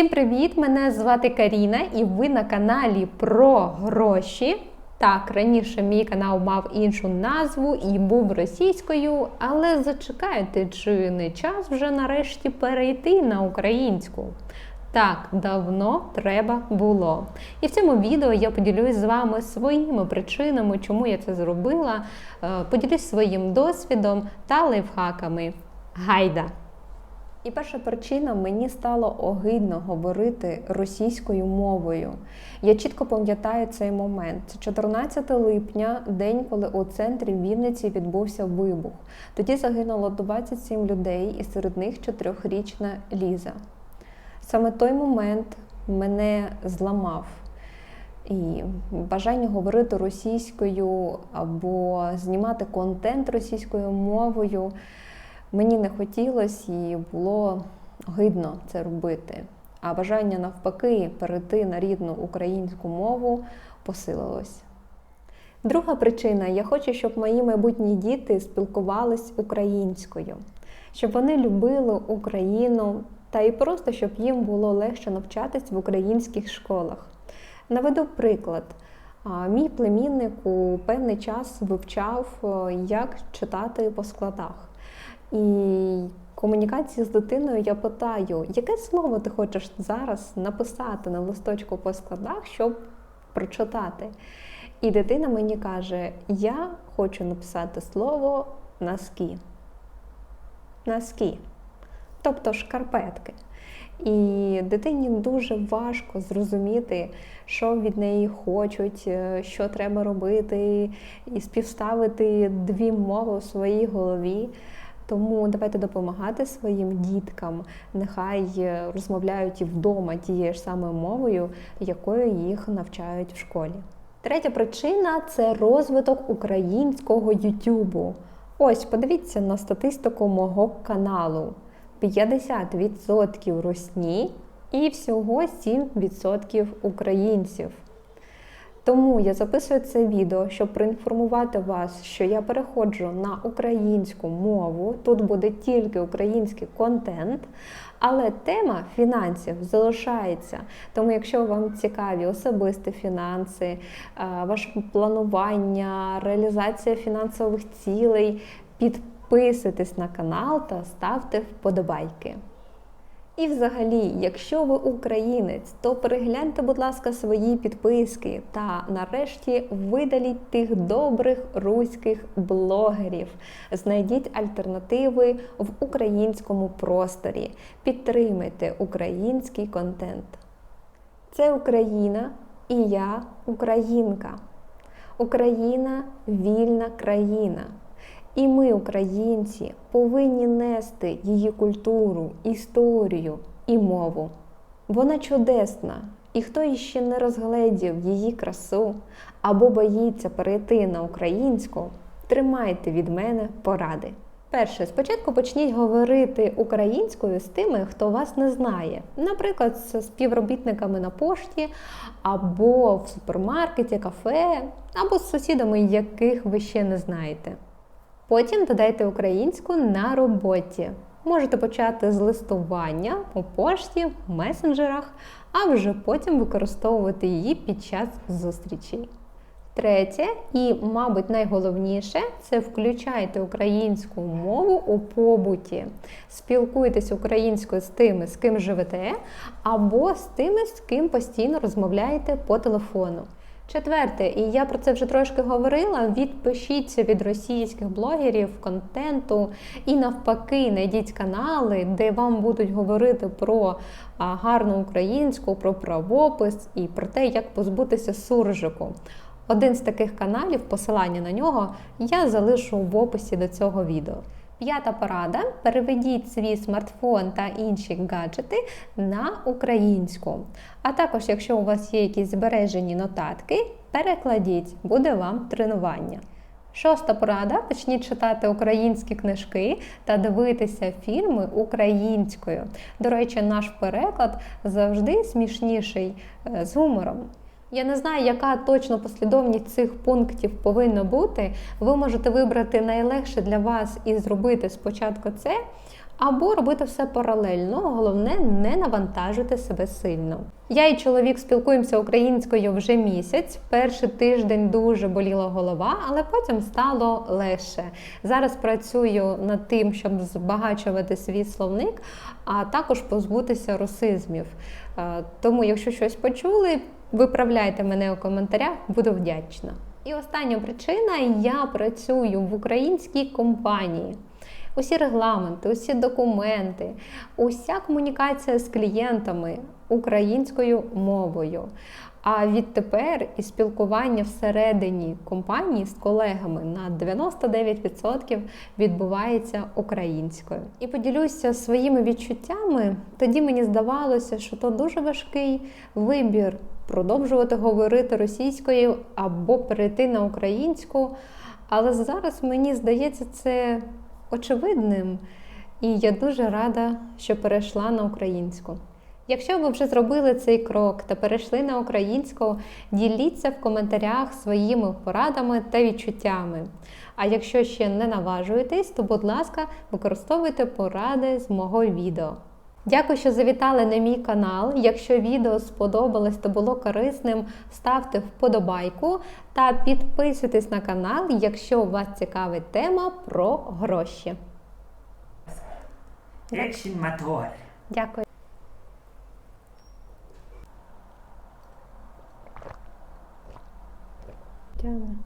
Всім привіт! Мене звати Каріна, і ви на каналі про гроші. Так, раніше мій канал мав іншу назву і був російською, але зачекайте, чи не час вже нарешті перейти на українську? Так, давно треба було. І в цьому відео я поділюсь з вами своїми причинами, чому я це зробила. Е, Поділюсь своїм досвідом та лайфхаками. Гайда! І перша причина мені стало огидно говорити російською мовою. Я чітко пам'ятаю цей момент. Це 14 липня, день, коли у центрі Вінниці відбувся вибух. Тоді загинуло 27 людей, і серед них чотирьохрічна Ліза. Саме той момент мене зламав. І бажання говорити російською або знімати контент російською мовою мені не хотілося і було гидно це робити. А бажання навпаки перейти на рідну українську мову посилилось. Друга причина: я хочу, щоб мої майбутні діти спілкувались українською, щоб вони любили Україну та і просто щоб їм було легше навчатись в українських школах. Наведу приклад. Мій племінник у певний час вивчав, як читати по складах. І комунікації з дитиною я питаю, яке слово ти хочеш зараз написати на листочку по складах, щоб прочитати. І дитина мені каже: Я хочу написати слово носки. Носки. Тобто шкарпетки. І дитині дуже важко зрозуміти, що від неї хочуть, е, що треба робити, і співставити дві мови у своїй голові. Тому давайте допомагати своїм діткам, нехай е, розмовляють і вдома тією ж самою мовою, якою їх навчають в школі. Третя причина це розвиток українського Ютубу. Ось, подивіться на статистику мого каналу: 50% русні і всього 7% українців. Тому я записую це відео, щоб проінформувати вас, що я переходжу на українську мову. Тут буде тільки український контент, але тема фінансів залишається. Тому, якщо вам цікаві особисті фінанси, е, ваше планування, реалізація фінансових цілей, підписуйтесь на канал та ставте вподобайки. І, взагалі, якщо ви українець, то перегляньте, будь ласка, свої підписки та нарешті видаліть тих добрих руських блогерів. Знайдіть альтернативи в українському просторі. Підтримайте український контент. Це Україна і я українка. Україна вільна країна. І ми, українці, повинні нести її культуру, історію і мову. Вона чудесна, і хто іще не розгледів її красу або боїться перейти на українську, тримайте від мене поради. Перше, спочатку почніть говорити українською з тими, хто вас не знає, наприклад, з співробітниками на пошті, або в супермаркеті, кафе, або з сусідами, яких ви ще не знаєте. Потім додайте українську на роботі. Можете почати з листування у пошті, в месенджерах, а вже потім використовувати її під час зустрічей. Третє, і, мабуть, найголовніше це включайте українську мову у побуті. Спілкуйтесь українською з тими, з ким живете, або з тими, з ким постійно розмовляєте по телефону. Четверте, і я про це вже трошки говорила. Відпишіться від російських блогерів, контенту і навпаки, знайдіть канали, де вам будуть говорити про гарну українську, про правопис і про те, як позбутися суржику. Один з таких каналів, посилання на нього, я залишу в описі до цього відео. П'ята порада: переведіть свій смартфон та інші гаджети на українську. А також, якщо у вас є якісь збережені нотатки, перекладіть, буде вам тренування. Шоста порада: почніть читати українські книжки та дивитися фільми українською. До речі, наш переклад завжди смішніший е, з гумором. Я не знаю, яка точно послідовність цих пунктів повинна бути. Ви можете вибрати найлегше для вас і зробити спочатку це, або робити все паралельно. Головне не навантажити себе сильно. Я і чоловік спілкуємося українською вже місяць. Перший тиждень дуже боліла голова, але потім стало легше. Зараз працюю над тим, щоб збагачувати свій словник, а також позбутися русизмів. Е, Тому, якщо щось почули, виправляйте мене у коментарях, буду вдячна. І остання причина: я працюю в українській компанії. Усі регламенти, усі документи, уся комунікація з клієнтами українською мовою. А відтепер і спілкування всередині компанії з колегами на 99% відбувається українською. І поділюся своїми відчуттями. Тоді мені здавалося, що то дуже важкий вибір продовжувати говорити російською або перейти на українську. Але зараз мені здається це очевидним, і я дуже рада, що перейшла на українську. Якщо ви вже зробили цей крок та перейшли на українську, діліться в коментарях своїми порадами та відчуттями. А якщо ще не наважуєтесь, то, будь ласка, використовуйте поради з мого відео. Дякую, що завітали на мій канал. Якщо відео сподобалось та було корисним, ставте вподобайку та підписуйтесь на канал, якщо вас цікавить тема про гроші. Мотор. Дякую. Дякую.